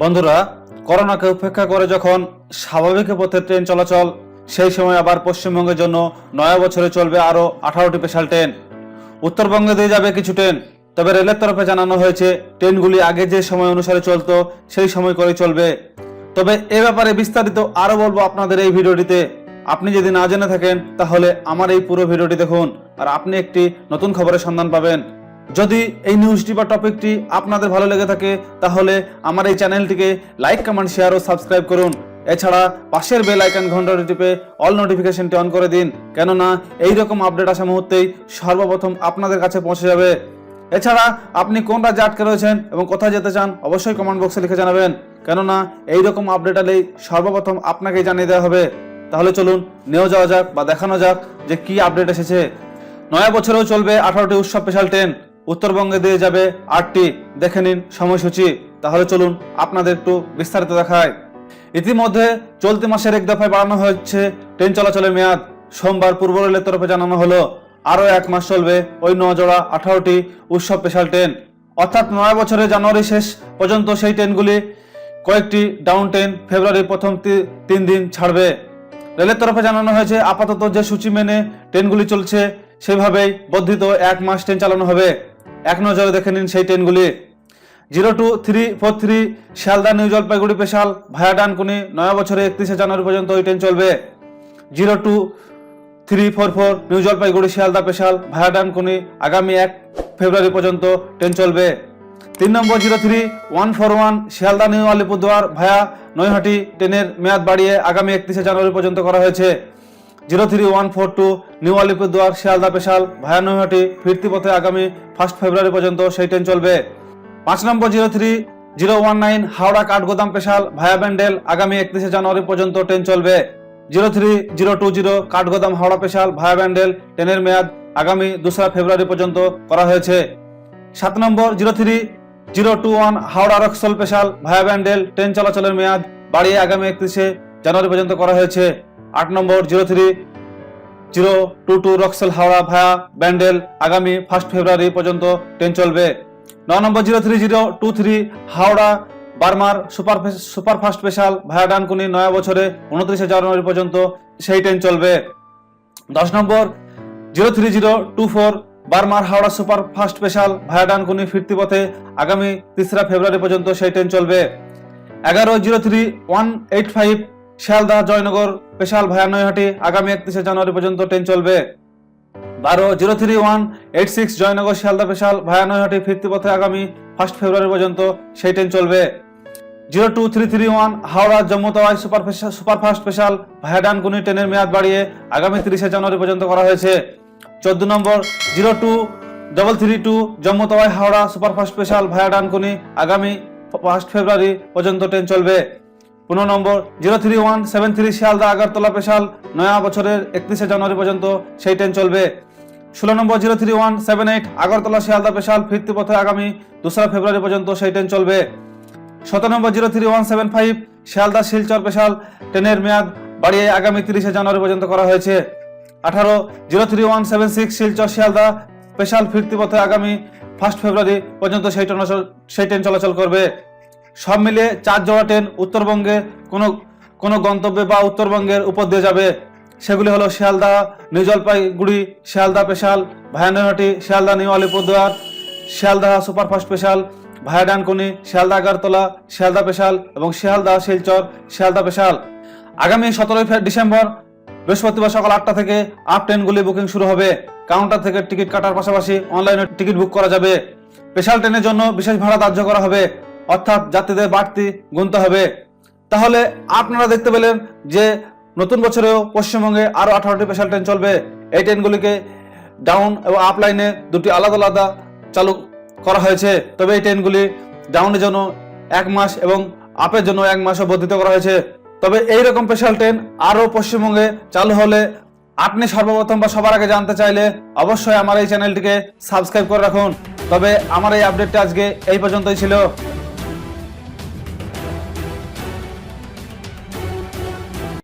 বন্ধুরা, করোনাকে উপেক্ষা করে যখন স্বাভাবিক পথে ট্রেন চলাচল, সেই সময় আবার পশ্চিমবঙ্গের জন্য নয়া বছরে চলবে আরও আঠারোটি স্পেশাল ট্রেন উত্তরবঙ্গে দিয়ে যাবে কিছু ট্রেন তবে রেলের তরফে জানানো হয়েছে ট্রেনগুলি আগে যে সময় অনুসারে চলত, সেই সময় করে চলবে। তবে এ ব্যাপারে বিস্তারিত আরও বলব আপনাদের এই ভিডিওটিতে। আপনি যদি না জেনে থাকেন, তাহলে আমার এই পুরো ভিডিওটি দেখুন, আর আপনি একটি নতুন খবরের সন্ধান পাবেন। যদি এই নিউজটি বা টপিকটি আপনাদের ভালো লেগে থাকে, তাহলে আমার এই চ্যানেলটিকে লাইক কমেন্ট শেয়ার ও সাবস্ক্রাইব করুন। এছাড়া পাশের বেল আইকন ঘন্টাটি টিপে অল নোটিফিকেশনটি অন করে দিন, কেননা এই রকম আপডেট আসা মুহূর্তেই সর্বপ্রথম আপনাদের কাছে পৌঁছে যাবে। এছাড়া আপনি কোন রাজ্যে আটকে রয়েছেন এবং কোথায় যেতে চান, অবশ্যই কমেন্ট বক্সে লিখে জানাবেন। কেননা এই রকম আপডেট আলেই সর্বপ্রথম আপনাকে জানিয়ে দেওয়া হবে। তাহলে চলুন নেওয়া যাওয়া যাক বা দেখানো যাক যে কি আপডেট এসেছে। নয়া বছরেও চলবে আঠারোটি উৎসব স্পেশাল ট্রেন উত্তরবঙ্গে দিয়ে যাবে আটটি, দেখে নিন সময়সূচি। তাহলে চলুন আপনাদের একটু বিস্তারিত দেখায় ইতিমধ্যে চলতি মাসের এক দফায় বাড়ানো হয়েছে ট্রেন চলাচলের মেয়াদ। সোমবার পূর্ব রেলের তরফে জানানো হলো, আরও এক মাস চলবে ওই নজোড়া আঠারোটি উৎসব স্পেশাল ট্রেন অর্থাৎ নয় বছরের জানুয়ারি শেষ পর্যন্ত সেই ট্রেনগুলি কয়েকটি ডাউন ট্রেন ফেব্রুয়ারির প্রথম তিন দিন ছাড়বে। রেলের তরফে জানানো হয়েছে, আপাতত যে সূচি মেনে ট্রেনগুলি চলছে, সেভাবেই বর্ধিত এক মাস ট্রেন চালানো হবে। এক নজরে দেখে নিন সেই ট্রেনগুলি। Zero two three four three Sealdah, new Jalpaiguri special via Dankuni, নয়া বছরে একত্রিশে জানুয়ারি পর্যন্ত ওই ট্রেন চলবে। Zero two three four four new Jalpaiguri, Sealdah special via Dankuni, আগামী এক ফেব্রুয়ারি পর্যন্ত ট্রেন চলবে। তিন number zero three one four one, Sealdah, new Alipurduar, via Naihati ট্রেনের মেয়াদ বাড়িয়ে আগামী একত্রিশে জানুয়ারি পর্যন্ত করা হয়েছে। Zero three one four two new Alipurduar, Sealdah special via Naihati ফিরতি পথে আগামী ফার্স্ট ফেব্রুয়ারি পর্যন্ত সেই ট্রেন চলবে। পাঁচ number zero three zero one nine, Howrah Kathgodam special via Bandel, আগামী একত্রিশে জানুয়ারি পর্যন্ত ট্রেন চলবে। Zero three zero two zero, Kathgodam, Howrah special via Bandel, ট্রেনের মেয়াদ আগামী দোসরা ফেব্রুয়ারি পর্যন্ত করা হয়েছে। সাত number zero three zero two one, Howrah Raxaul special via Bandel, train চলাচলের মেয়াদ বাড়িয়ে আগামী একত্রিশে জানুয়ারি পর্যন্ত করা হয়েছে। আট number zero three zero two two Raxaul Howrah via Bandel আগামী ফার্স্ট ফেব্রুয়ারি পর্যন্ত ট্রেন চলবে। ন number zero three zero two three Howrah Barmer super super fast special via Dankuni নয়া বছরে উনত্রিশে জানুয়ারি পর্যন্ত সেই ট্রেন চলবে। দশ number zero three zero two four Barmer Howrah super fast special via Dankuni ফিরতি পথে আগামী তেসরা ফেব্রুয়ারি পর্যন্ত সেই ট্রেন চলবে। এগারো zero three one eight five Sealdah Jaynagar special via Naihati আগামী একত্রিশে জানুয়ারি পর্যন্ত ট্রেন চলবে। বারো zero three one eight six Jaynagar, Sealdah special via Naihati ফিরতি পথে আগামী ফার্স্ট ফেব্রুয়ারি পর্যন্ত সেই ট্রেন চলবে। Zero two three three one Howrah, Jammu Tawi super superfast special via Dankuni ট্রেনের মেয়াদ বাড়িয়ে আগামী তিরিশে জানুয়ারি পর্যন্ত করা হয়েছে। চোদ্দ number zero two double three two Jammu Tawi Howrah superfast special via Dankuni আগামী ফার্স্ট ফেব্রুয়ারি পর্যন্ত ট্রেন চলবে। পনেরো number zero three one seven three Sealdah, Agartala special নয়া বছরের একত্রিশে জানুয়ারি পর্যন্ত সেই ট্রেন চলবে। ষোলো number zero three one seven eight, Agartala Sealdah special ফিরতি পথে আগামী দোসরা ফেব্রুয়ারি পর্যন্ত সেই ট্রেন চলবে। সতেরো number zero three one seven five, Sealdah Silchar special ট্রেনের মেয়াদ বাড়িয়ে আগামী তিরিশে জানুয়ারি পর্যন্ত করা হয়েছে। আঠারো zero three one seven six, Silchar Sealdah special ফিরতি পথে আগামী ফার্স্ট ফেব্রুয়ারি পর্যন্ত সেই ট্রেন সেই ট্রেন চলাচল করবে। সব মিলিয়ে চার জোড়া ট্রেন উত্তরবঙ্গে কোনো কোনো গন্তব্যে বা উত্তরবঙ্গের উপর দিয়ে যাবে। সেগুলি হলো Sealdah, new Jalpaiguri, Sealdah special, ভায়ানহাটি, Sealdah new Alipurduar, Sealdah superfast special via Dankuni Sealdah Agartala, Sealdah special এবং শিয়ালদা শিলচর, শিয়ালদা স্পেশাল। আগামী সতেরোই ডিসেম্বর বৃহস্পতিবার সকাল আটটা থেকে আপ ট্রেনগুলি বুকিং শুরু হবে। কাউন্টার থেকে টিকিট কাটার পাশাপাশি অনলাইনে টিকিট বুক করা যাবে। স্পেশাল ট্রেনের জন্য বিশেষ ভাড়া ধার্য করা হবে। অর্থাৎ যাত্রীদের বাড়তি গুনতে হবে। তাহলে আপনারা দেখতে পেলেন যে নতুন বছরেও পশ্চিমবঙ্গে আরও আঠারোটি স্পেশাল ট্রেন চলবে। এই ট্রেনগুলিকে ডাউন এবং আপলাইনে দুটি আলাদা আলাদা চালু করা হয়েছে। তবে এই ট্রেনগুলি ডাউনের জন্য এক মাস এবং আপের জন্য এক মাসও বর্ধিত করা হয়েছে। তবে এই রকম স্পেশাল ট্রেন আরও পশ্চিমবঙ্গে চালু হলে আপনি সর্বপ্রথম বা সবার আগে জানতে চাইলে অবশ্যই আমার এই চ্যানেলটিকে সাবস্ক্রাইব করে রাখুন। তবে আমার এই আপডেটটা আজকে এই পর্যন্তই ছিল।